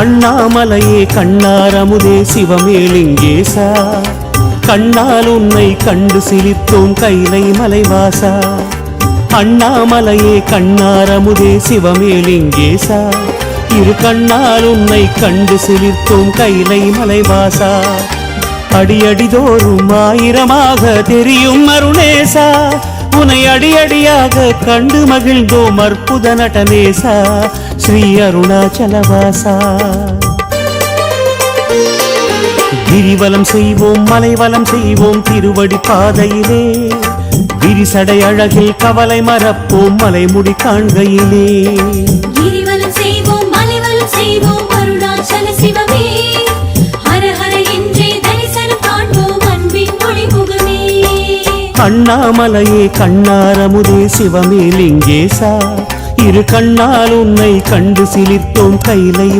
அண்ணாமலையே கண்ணாரமுதே சிவமேலிங்கேசா கண்ணால் உன்னை கண்டு சிரித்தோம் கைலை மலைவாசா. அண்ணாமலையே கண்ணாரமுதே சிவமேலிங்கேசா இரு கண்ணால் உன்னை கண்டு சிரித்தோம் கைலை மலைவாசா. அடியடிதோறும் ஆயிரமாக தெரியும் அருணேசா உனை அடியடியாக கண்டு மகிழ்ந்தோம் அற்புத நடனேசா ஸ்ரீ அருணாச்சலவாசா. கிரிவலம் செய்வோம் மலைவலம் செய்வோம் திருவடி பாதையிலே. விரிசடை அழகில் கவலை மறப்போம் மலைமுடி காண்கையிலே. அண்ணாமலையே கண்ணாரமுதே சிவமே லிங்கேசா. இரு கண்ணால் உன்னை கண்டு சிலிர்த்தோம் கைலை